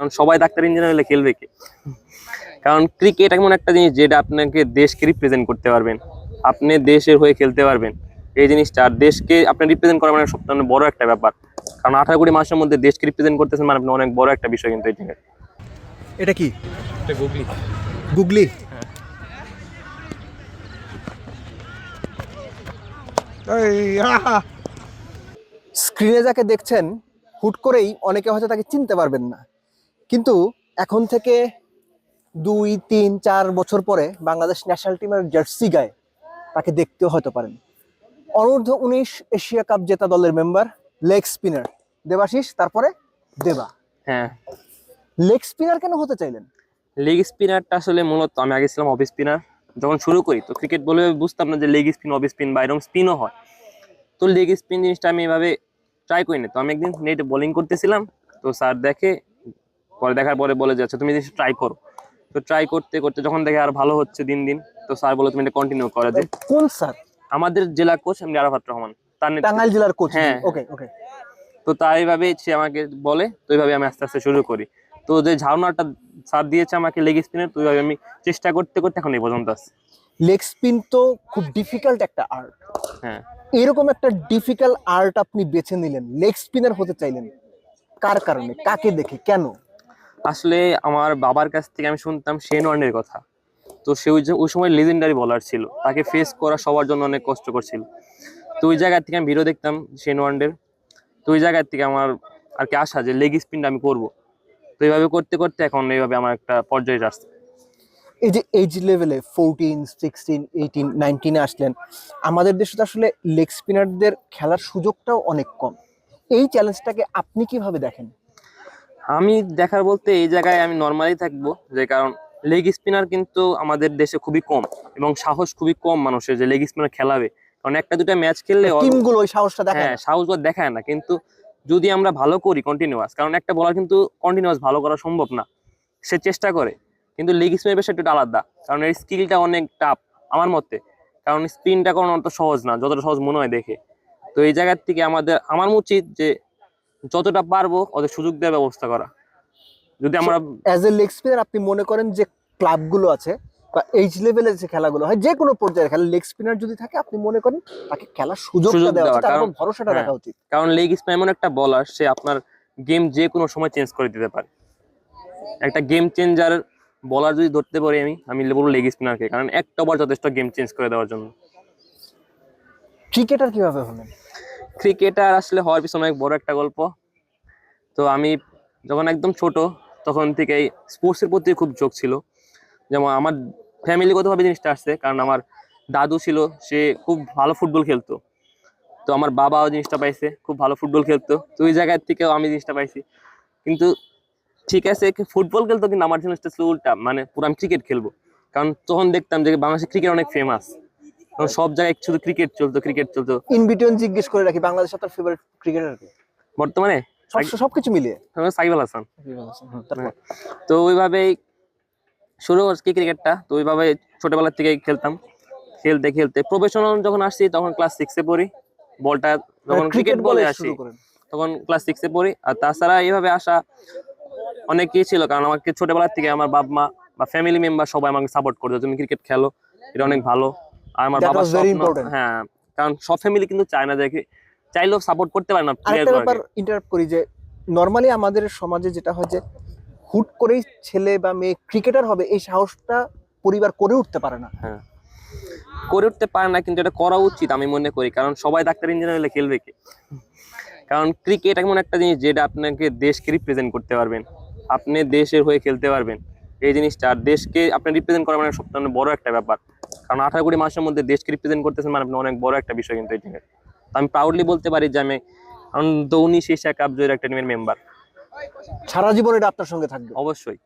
কারণ সবাই doctor engineer হলে খেলবে কে? কারণ ক্রিকেট এমন একটা জিনিস যেটা আপনাকে দেশকে রিপ্রেজেন্ট করতে পারবেন। আপনি দেশের হয়ে খেলতে পারবেন। এই জিনিসটা আর দেশকে আপনি রিপ্রেজেন্ট করা মানে সবথেকে বড় একটা ব্যাপার। কারণ আঠারো কোটি মানুষের মধ্যে দেশকে রিপ্রেজেন্ট করতেছেন মানে আপনি অনেক বড় একটা বিষয় কিন্তু এই জায়গায় এটা কি? এটা গুগলি। গুগলি? স্ক্রিনে যাকে দেখছেন হুট করেই অনেকে হয়তো তাকে চিনতে পারবেন না। কিন্তু এখন থেকে দুই তিন চার বছর পরে বাংলাদেশ ন্যাশনাল টিমের জার্সি গায়ে তাকে দেখতেও হয়তো পারেন। অনূর্ধ্ব উনিশ এশিয়া কাপ জেতা দলের মেম্বার লেগ স্পিনার দেবাশিস তারপরে দেবা। হ্যাঁ। লেগ স্পিনার কেন হতে চাইলেন? লেগ স্পিনারটা আসলে মূলত আমি আগে ছিলাম অফ স্পিনার যখন শুরু করি তো ক্রিকেট বলে বুঝতাম না যে লেগ স্পিন অফ স্পিন বা এরকম স্পিনও হয়। তো লেগ স্পিন জিনিসটা আমি এভাবে ট্রাই করি করিনি। তো আমি একদিন নেটে বোলিং করতেছিলাম তো স্যার দেখে পরে দেখার পরে বলে যে আচ্ছা তুমি জিনিসটা ট্রাই করো। তো ট্রাই করতে করতে যখন দেখে আর ভালো হচ্ছে দিন দিন তো স্যার বলে তুমি এটা কন্টিনিউ করা। যে কোন স্যার? আমাদের জেলা কোচ এমনি আরাফাত রহমান। তার টাঙ্গাইল জেলার কোচ হ্যাঁ। ওকে ওকে তো তাই এইভাবে সে আমাকে বলে তো এইভাবে আমি আস্তে আস্তে শুরু করি। তো যে ধারণাটা স্যার দিয়েছে আমাকে লেগ স্পিনের তো ওইভাবে আমি চেষ্টা করতে করতে এখন এই পর্যন্ত আসছি লেগ স্পিন তো খুব ডিফিকাল্ট একটা আর্ট হ্যাঁ। এরকম একটা ডিফিকাল্ট আর্ট আপনি বেছে নিলেন। লেগ স্পিনার হতে চাইলেন। কার কারণে? কাকে দেখে? কেন? আসলে আমার বাবার কাছ থেকে আমি শুনতাম শেন ওয়ার্নের কথা। তো সে ওই সময় লেজেন্ডারি বলার ছিল। তাকে ফেস করা সবার জন্য অনেক কষ্ট ছিল। তো ওই জায়গা থেকে আমি ভিডিও দেখতাম শেন ওয়ার্নের। তো ওই জায়গা থেকে আমার আর কি আশা যে লেগ স্পিনটা আমি করব। তো এইভাবে করতে করতে এখন এইভাবে আমার একটা পর্যায়ে আসছে এই যে এজ লেভেলে ফোরটিন সিক্সটিন এইটিন নাইনটিনে আসলেন, আমাদের দেশে তো আসলে লেগ স্পিনারদের খেলার সুযোগটাও অনেক কম। এই চ্যালেঞ্জটাকে আপনি কীভাবে দেখেন? আমি দেখার বলতে এই জায়গায় আমি নর্মালি থাকব যে কারণ লেগ স্পিনার কিন্তু আমাদের দেশে খুবই কম এবং সাহস খুবই কম মানুষের যে লেগ স্পিনার খেলাবে। কারণ একটা দুটো ম্যাচ খেললে টিমগুলো ওই সাহসটা দেখায় হ্যাঁ সাহস দেখায় না। কিন্তু যদি আমরা ভালো করি কন্টিনিউয়াস কারণ একটা বলার কিন্তু কন্টিনিউয়াস ভালো করা সম্ভব না সে চেষ্টা করে। কিন্তু লেগ স্পিনের বিষয়টা একটু আলাদা কারণ এর স্কিলটা অনেক টাফ আমার মতে। কারণ স্পিনটা কোনো অত সহজ না যতটা সহজ মনে হয় দেখে। তো এই জায়গার থেকে আমাদের আমার উচিত যে যতটা পারব ওদের সুযোগ দেওয়ার ব্যবস্থা করা। যদি আমরা অ্যাজ এ লেগ স্পিনার আপনি মনে করেন যে ক্লাবগুলো আছে বা এইচ লেভেলের যে খেলাগুলো হয় যে কোনো পর্যায়ের খেলা লেগ স্পিনার যদি থাকে আপনি মনে করেন তাকে খেলার সুযোগটা সুযোগ দেওয়া উচিত তার ভরসাটা হ্যাঁ। রাখা উচিত। কারণ লেগ স্পিন এমন একটা বলার সে আপনার গেম যে কোনো সময় চেঞ্জ করে দিতে পারে। একটা গেম চেঞ্জার বলার যদি ধরতে পারি আমি আমি বলব লেগ স্পিনারকে কারণ একটা ওভার যথেষ্ট গেম চেঞ্জ করে দেওয়ার জন্য। ক্রিকেটার কীভাবে হলেন ক্রিকেটার আসলে হওয়ার পিছনে অনেক বড় একটা গল্প। তো আমি যখন একদম ছোট, তখন থেকেই স্পোর্টসের প্রতি খুব ঝোঁক ছিল। যেমন আমার ফ্যামিলিগতভাবে জিনিসটা আসছে, কারণ আমার দাদু ছিল, সে খুব ভালো ফুটবল খেলতো। তো আমার বাবাও জিনিসটা পাইছে, খুব ভালো ফুটবল খেলতো। তো ওই জায়গার থেকেও আমি জিনিসটা পাইছি। কিন্তু ঠিক আছে ফুটবল খেলতো কিন্তু আমার জিনিসটা ছিল উল্টা মানে পুরো আমি ক্রিকেট খেলব। কারণ তখন দেখতাম যে বাংলাদেশে ক্রিকেট অনেক ফেমাস সব জায়গায় শুধু ক্রিকেট চলতো ক্রিকেট চলতো। ইন বিটুইন জিজ্ঞেস করে রাখি বাংলাদেশ আপনার ফেভারিট ক্রিকেটার কে? বর্তমানে সবকিছু মিলিয়ে। সাকিব আল হাসান। তো ওইভাবেই শুরু করছি ক্রিকেটটা তো ওইভাবে ছোটবেলা থেকে খেলতাম। খেলতে খেলতে। প্রফেশনাল যখন আসছি তখন ক্লাস সিক্সে পড়ি। বলটা যখন ক্রিকেট বলে আসি তখন ক্লাস সিক্সে পড়ি। আর তাছাড়া এইভাবে আসা অনেক কি ছিল। কারণ আমাকে ছোটবেলা থেকে আমার বাপ মা বা ফ্যামিলি মেম্বার সবাই আমাকে সাপোর্ট করতো তুমি ক্রিকেট খেলো এটা অনেক ভালো। আর আমার was স্বপ্ন হ্যাঁ কারণ সব ফ্যামিলি কিন্তু চায় না যে চাইলেও সাপোর্ট করতে পারে না আরেকটা ব্যাপার ইন্টারাপ্ট করি যে নর্মালি আমাদের সমাজে যেটা হয় যে হুট করেই ছেলে বা মেয়ে ক্রিকেটার হবে এই সাহসটা পরিবার করে উঠতে পারে না। হ্যাঁ। করে উঠতে পারে না কিন্তু এটা করা উচিত আমি মনে করি কারণ সবাই ডাক্তার ইঞ্জিনিয়ার হলে খেলবে কে? কারণ ক্রিকেট এমন একটা জিনিস যেটা আপনাকে দেশকে রিপ্রেজেন্ট করতে পারবেন আপনি দেশের হয়ে খেলতে পারবেন। এই জিনিসটা আর দেশকে আপনি রিপ্রেজেন্ট করা মানে সবথেকে বড় একটা ব্যাপার। কারণ আঠারো কোটি মানুষের মধ্যে দেশকে রিপ্রেজেন্ট করতেছেন মানে আপনি অনেক বড় একটা বিষয় কিন্তু এই টিমের তো আমি প্রাউডলি বলতে পারি যে আমি কারণ দৌনি এশিয়া কাপ জয়ের একটা টিমের মেম্বার সারা জীবন এটা আপনার সঙ্গে থাকবে। অবশ্যই।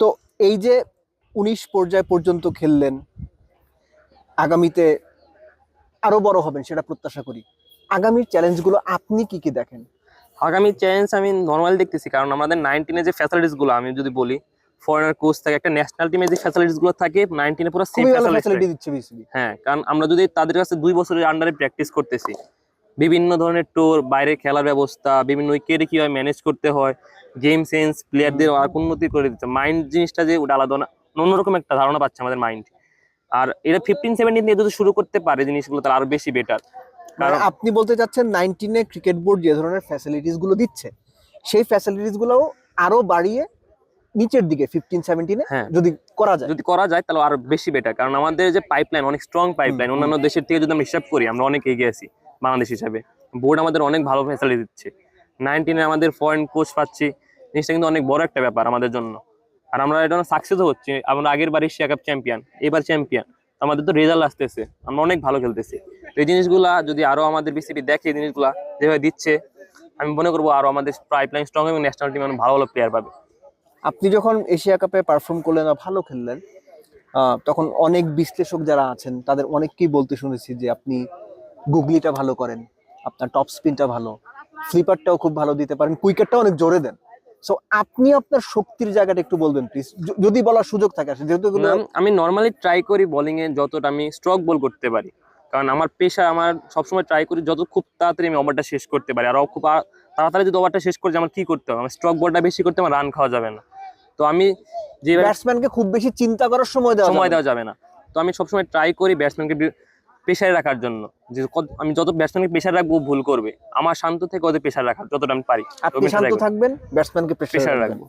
তো এই যে উনিশ পর্যায় পর্যন্ত খেললেন আগামীতে আরও বড় হবেন সেটা প্রত্যাশা করি। আগামীর চ্যালেঞ্জগুলো আপনি কি কি দেখেন? আগামী চ্যালেঞ্জ আমি নর্মাল দেখতেছি কারণ আমাদের নাইনটিনে যে ফ্যাসিলিটিসগুলো আমি যদি বলি ফরেনার কোচ থাকে একটা ন্যাশনাল টিমে যে ফ্যাসিলিটিসগুলো থাকে নাইনটিনে পুরো সেম ফ্যাসিলিটি দিচ্ছে বিসিবি হ্যাঁ কারণ আমরা যদি তাদের কাছে দুই বছরের আন্ডারে প্র্যাকটিস করতেছি বিভিন্ন ধরনের টোর বাইরে খেলার ব্যবস্থা বিভিন্ন উইকেটে কীভাবে ম্যানেজ করতে হয় গেম সেন্স প্লেয়ারদের আর উন্নতি করে দিচ্ছে মাইন্ড জিনিসটা যে ওটা আলাদা না অন্যরকম একটা ধারণা পাচ্ছে আমাদের মাইন্ড আর এটা ফিফটিন সেভেন্টিন দিয়ে যদি শুরু করতে পারে জিনিসগুলো তাহলে আরও বেশি বেটার মানে কারণ আপনি বলতে চাচ্ছেন নাইনটিনে ক্রিকেট বোর্ড যে ধরনের ফ্যাসিলিটিসগুলো দিচ্ছে সেই ফ্যাসিলিটিসগুলো আরও বাড়িয়ে নিচের দিকে ফিফটিন সেভেন্টিনে হ্যাঁ। যদি করা যায়। যদি করা যায় তাহলে আরও বেশি বেটার কারণ আমাদের যে পাইপলাইন অনেক স্ট্রং পাইপলাইন। অন্যান্য দেশের থেকে যদি আমরা হিসাব করি আমরা অনেক এগিয়ে আছি বাংলাদেশ হিসাবে। বোর্ড আমাদের অনেক ভালো ফ্যাসিলিটি দিচ্ছে। নাইনটিনে আমাদের ফরেন কোচ পাচ্ছি। জিনিসটা কিন্তু অনেক বড় একটা ব্যাপার আমাদের জন্য। আর আমরা এটা সাকসেসও হচ্ছে। আমরা আগের বার এশিয়া কাপ চ্যাম্পিয়ন এবার চ্যাম্পিয়ন আমাদের তো রেজাল্ট আসতেছে। আমরা অনেক ভালো খেলতেছি। এই জিনিসগুলা যদি আরও আমাদের বিসিবি দেখে এই জিনিসগুলা যেভাবে দিচ্ছে আমি মনে করব আরও আমাদের পাইপলাইন স্ট্রং এবং ন্যাশনাল টিম অনেক ভালো ভালো প্লেয়ার পাবে। আপনি যখন এশিয়া কাপে পারফর্ম করলেন বা ভালো খেললেন তখন অনেক বিশ্লেষক যারা আছেন, তাদের অনেককেই বলতে শুনেছি যে আপনি গুগলিটা ভালো করেন, আপনার টপ স্পিনটা ভালো স্লিপারটাও খুব ভালো দিতে পারেন কুইকেটটাও অনেক জোরে দেন। সো আপনি আপনার শক্তির জায়গাটা একটু বলবেন প্লিজ যদি বলার সুযোগ থাকে যেহেতু আমি নর্মালি ট্রাই করি বোলিং এ যতটা আমি স্ট্রক বল করতে পারি। কারণ আমার পেশা, আমার সবসময় ট্রাই করি যত খুব তাড়াতাড়ি আমি ওভারটা শেষ করতে পারি। আর খুব তাড়াতাড়ি যদি ওভারটা শেষ করে আমার কি করতে হবে? আমার স্ট্রোক বলটা বেশি করতে আমার রান খাওয়া যাবে না। তো আমি যে ব্যাটসম্যানকে খুব বেশি চিন্তা করার সময় দেওয়া সময়। দেওয়া যাবে না। তো আমি সবসময় ট্রাই করি ব্যাটসম্যানকে পেশায় রাখার জন্য। যে আমি যত ব্যাটসম্যানকে পেশায় রাখব ভুল করবে। আমার শান্ত থেকে ওদের পেশায় রাখার যতটা আমি পারি। আপনি শান্ত থাকবেন ব্যাটসম্যানকে প্রেসার রাখব।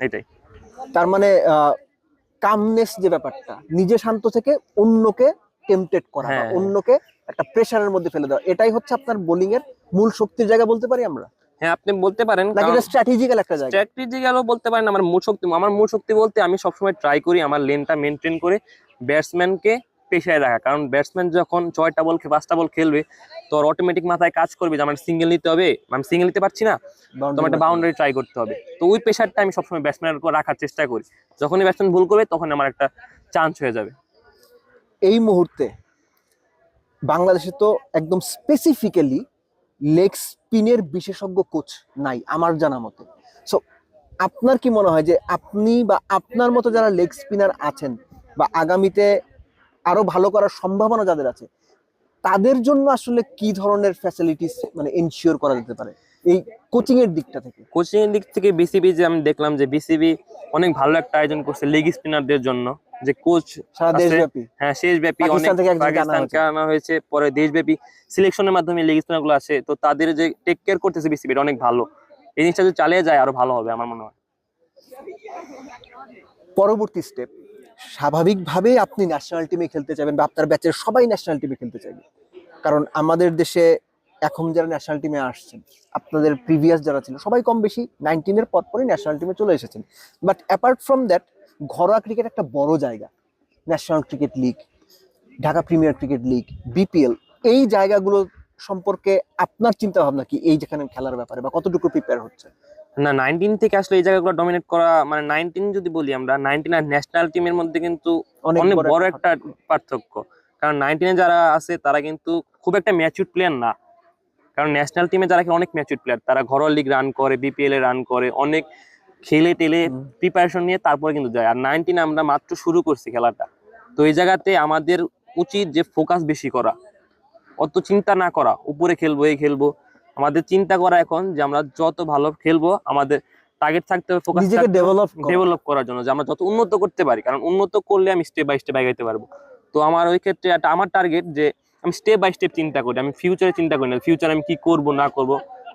এটাই তার মানে কামনেস যে ব্যাপারটা নিজে শান্ত থেকে অন্যকে টেম্পটেড করা হ্যাঁ। অন্যকে একটা প্রেশারের মধ্যে ফেলে দেওয়া। এটাই হচ্ছে আপনার বোলিং এর মূল শক্তির জায়গা বলতে পারি আমরা। হ্যাঁ আপনি বলতে পারেন স্ট্র্যাটেজিক্যাল একটা জায়গা? বলতে পারেন আমার মূল শক্তি আমার মূল শক্তি বলতে আমি সবসময় ট্রাই করি আমার লেনটা মেনটেন করে ব্যাটসম্যানকে পেশায় রাখা। কারণ ব্যাটসম্যান যখন ছয়টা বল পাঁচটা বল খেলবে তো অটোমেটিক মাথায় কাজ করবে যে আমার সিঙ্গেল নিতে হবে আমি সিঙ্গেল নিতে পারছি না তো আমার একটা বাউন্ডারি ট্রাই করতে হবে। তো ওই প্রেশারটা আমি সবসময় ব্যাটসম্যানের উপর রাখার চেষ্টা করি। যখনই ব্যাটসম্যান ভুল করবে তখন আমার একটা চান্স হয়ে যাবে। এই মুহূর্তে বাংলাদেশে তো একদম স্পেসিফিক্যালি লেগ স্পিনের বিশেষজ্ঞ কোচ নাই, আমার জানা মতে। সো আপনার কি মনে হয় যে আপনি বা আপনার মতো যারা লেগ স্পিনার আছেন বা আগামীতে আরও ভালো করার সম্ভাবনা যাদের আছে, তাদের জন্য আসলে কি ধরনের ফ্যাসিলিটিস মানে ইনশিওর করা যেতে পারে? এই কোচিং এর দিকটা থেকে? কোচিং এর দিক থেকে বিসিবি যে আমি দেখলাম যে বিসিবি অনেক ভালো একটা আয়োজন করছে লেগ স্পিনারদের জন্য। যে কোচ সারা দেশব্যাপী? হ্যাঁ শেষ ব্যাপী অনেক পাকিস্তান থেকে আনা পাকিস্তানকে আনা হয়েছে পরে দেশব্যাপী সিলেকশনের মাধ্যমে লিগগুলো আছে তো তাদের যে টেক কেয়ার করতেছে বিসিবি অনেক ভালো। এই জিনিসটা যদি চালিয়ে যায় আরও ভালো হবে আমার মনে হয়। পরবর্তী স্টেপ স্বাভাবিকভাবেই আপনি ন্যাশনাল টিমে খেলতে চাইবেন বা আপনার ব্যাচের সবাই ন্যাশনাল টিমে খেলতে চাইবে। কারণ আমাদের দেশে এখন যারা ন্যাশনাল টিমে আসছেন আপনাদের প্রিভিয়াস যারা ছিল সবাই কম বেশি নাইনটিনের পর পরই ন্যাশনাল টিমে চলে এসেছেন। বাট অ্যাপার্ট ফ্রম দ্যাট ঘরোয়া ক্রিকেট একটা বড় জায়গা national cricket league Dhaka premier cricket league BPL এই জায়গাগুলো সম্পর্কে আপনার চিন্তা ভাবনা কি এই যেখানে খেলার ব্যাপারে বা কতটুকু প্রিপেয়ার হচ্ছে? না নাইনটিন থেকে আসলে এই জায়গাগুলো ডমিনেট করা মানে নাইনটিন যদি বলি আমরা নাইনটিন আর ন্যাশনাল টিমের মধ্যে কিন্তু অনেক বড় একটা পার্থক্য। কারণ নাইনটিনে যারা আছে তারা কিন্তু খুব একটা ম্যাচুর প্লেয়ার না। কারণ ন্যাশনাল টিমে যারা অনেক ম্যাচুর প্লেয়ার তারা ঘরোয়া লিগ রান করে বিপিএল এ রান করে অনেক খেলে টেলে প্রিপারেশন নিয়ে তারপরে কিন্তু যায়। আর নাইনটিনে আমরা মাত্র শুরু করছি খেলাটা। তো এই জায়গাতে আমাদের উচিত যে ফোকাস বেশি করা। অত চিন্তা না করা। উপরে খেলব এই খেলব। আমাদের চিন্তা করা এখন যে আমরা যত ভালো খেলব আমাদের টার্গেট থাকতে হবে ফোকাস নিজেকে ডেভেলপ ডেভেলপ করার জন্য যে আমরা যত উন্নত করতে পারি। কারণ উন্নত করলে আমি স্টেপ বাই স্টেপ এগাইতে পারব। তো আমার ওই ক্ষেত্রে একটা আমার টার্গেট যে আমি স্টেপ বাই স্টেপ চিন্তা করি, আমি ফিউচারে চিন্তা করি না ফিউচারে আমি কি করব, না করব।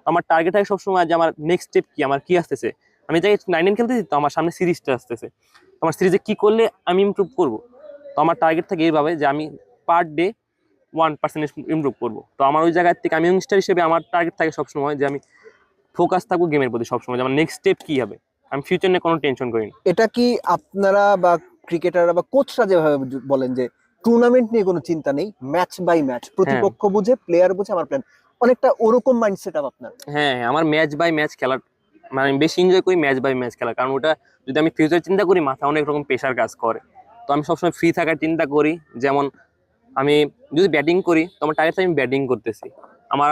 আমার টার্গেট থাকে সবসময় যে আমার নেক্সট স্টেপ কি, আমার কি আসতেছে। আমি যাই নাইন খেলতেছি তো আমার সামনে সিরিজটা আসতেছে। আমার সিরিজে কি করলে আমি ইমপ্রুভ করব? তো আমার টার্গেট থাকে এইভাবে যে আমি per day one percent improve করব। তো আমার ওই জায়গার থেকে আমি ইংস্টার হিসেবে আমার টার্গেট থাকে সবসময় যে আমি ফোকাস থাকব গেমের প্রতি সবসময় যে আমার নেক্সট স্টেপ কী হবে। আমি ফিউচার নিয়ে কোনো টেনশন করি না। এটা কি আপনারা বা ক্রিকেটাররা বা কোচরা যেভাবে বলেন যে টুর্নামেন্ট নিয়ে কোনো চিন্তা নেই ম্যাচ বাই ম্যাচ প্রতিপক্ষ বুঝে প্লেয়ার বুঝে আমার প্ল্যান অনেকটা ওরকম মাইন্ডসেট আপ আপনার। হ্যাঁ হ্যাঁ, আমার ম্যাচ বাই ম্যাচ খেলার মানে আমি বেশি এনজয় করি ম্যাচ বাই ম্যাচ খেলা কারণ ওটা যদি আমি ফিউচার চিন্তা করি মাথায় অনেক রকম প্রেশার কাজ করে। তো আমি সবসময় ফ্রি থাকার চিন্তা করি যেমন আমি যদি ব্যাটিং করি তো আমার টার্গেট আমি ব্যাটিং করতেছি। আমার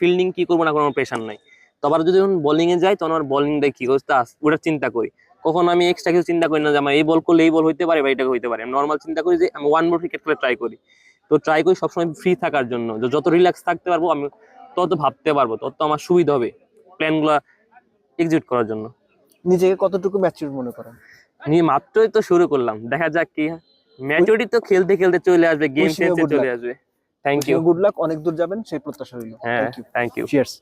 ফিল্ডিং কি করব না কোনো প্রেশার নাই। তো আবার যদি বোলিং এ যাই তখন আমার বোলিংটা কি করতে আস ওটা চিন্তা করি। কখন আমি এক্সট্রা কিছু চিন্তা করি না যে আমার এই বল করলে এই বল হইতে পারে বা এটা হইতে পারে। আমি নর্মাল চিন্তা করি যে আমি ওয়ান বল ক্রিকেট খেলে ট্রাই করি। তো ট্রাই করি সবসময় ফ্রি থাকার জন্য। যত রিল্যাক্স থাকতে পারব আমি তত ভাবতে পারব তত আমার সুবিধা হবে প্ল্যানগুলো এক্সিকিউট করার জন্য। নিজেকে কতটুকু ম্যাচিউর মনে করেন? নিয়ে মাত্রই তো শুরু করলাম। দেখা যাক কি ম্যাচুরিটি তো খেলতে খেলতে চলে আসবে গেম good চলে আসবে। থ্যাংক ইউ গুড লাক অনেক দূর যাবেন সেই প্রত্যাশা রইল। হ্যাঁ thank you thank you cheers